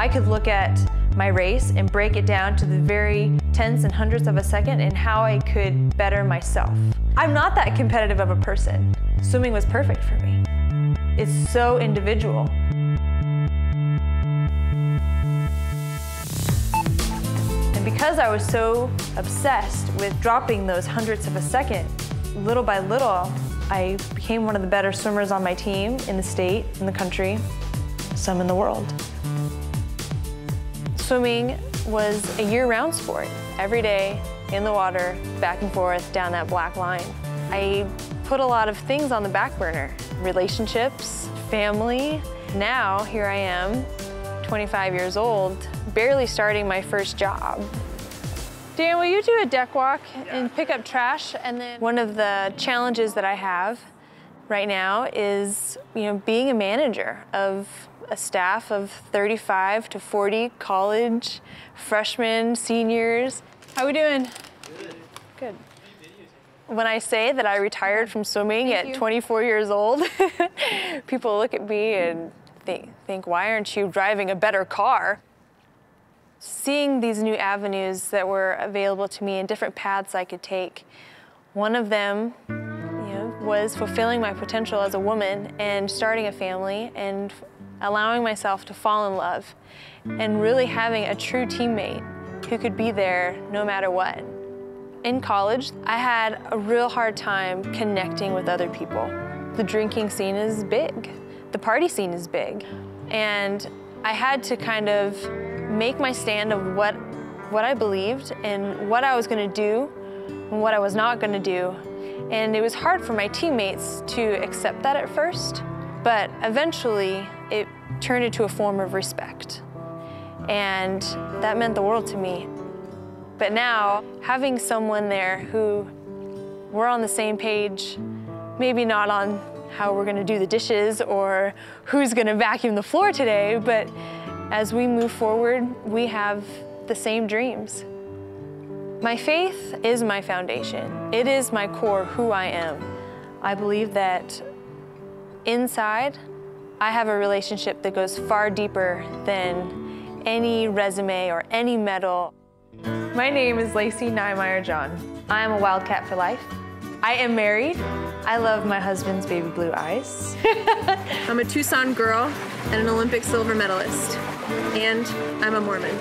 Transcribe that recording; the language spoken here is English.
I could look at my race and break it down to the very tenths and hundredths of a second and how I could better myself. I'm not that competitive of a person. Swimming was perfect for me. It's so individual. And because I was so obsessed with dropping those hundredths of a second, little by little, I became one of the better swimmers on my team in the state, in the country, some in the world. Swimming was a year-round sport. Every day, in the water, back and forth, down that black line. I put a lot of things on the back burner. Relationships, family. Now, here I am, 25 years old, barely starting my first job. Dan, will you do a deck walk and pick up trash? And then one of the challenges that I have right now is, you know, being a manager of a staff of 35 to 40 college freshmen, seniors. How are we doing? Good. Good. When I say that I retired from swimming Thank at you. 24 years old, people look at me and think, think, why aren't you driving a better car? Seeing these new avenues that were available to me and different paths I could take, one of them was fulfilling my potential as a woman and starting a family and allowing myself to fall in love and really having a true teammate who could be there no matter what. In college, I had a real hard time connecting with other people. The drinking scene is big. The party scene is big. And I had to kind of make my stand of what, what I believed and what I was gonna do and what I was not gonna do. And it was hard for my teammates to accept that at first, but eventually it turned into a form of respect. And that meant the world to me. But now, having someone there who we're on the same page, maybe not on how we're gonna do the dishes or who's gonna vacuum the floor today, but as we move forward, we have the same dreams. My faith is my foundation. It is my core, who I am. I believe that inside, I have a relationship that goes far deeper than any resume or any medal. My name is Lacey Niemeyer John. I am a Wildcat for life. I am married. I love my husband's baby blue eyes. I'm a Tucson girl and an Olympic silver medalist. And I'm a Mormon.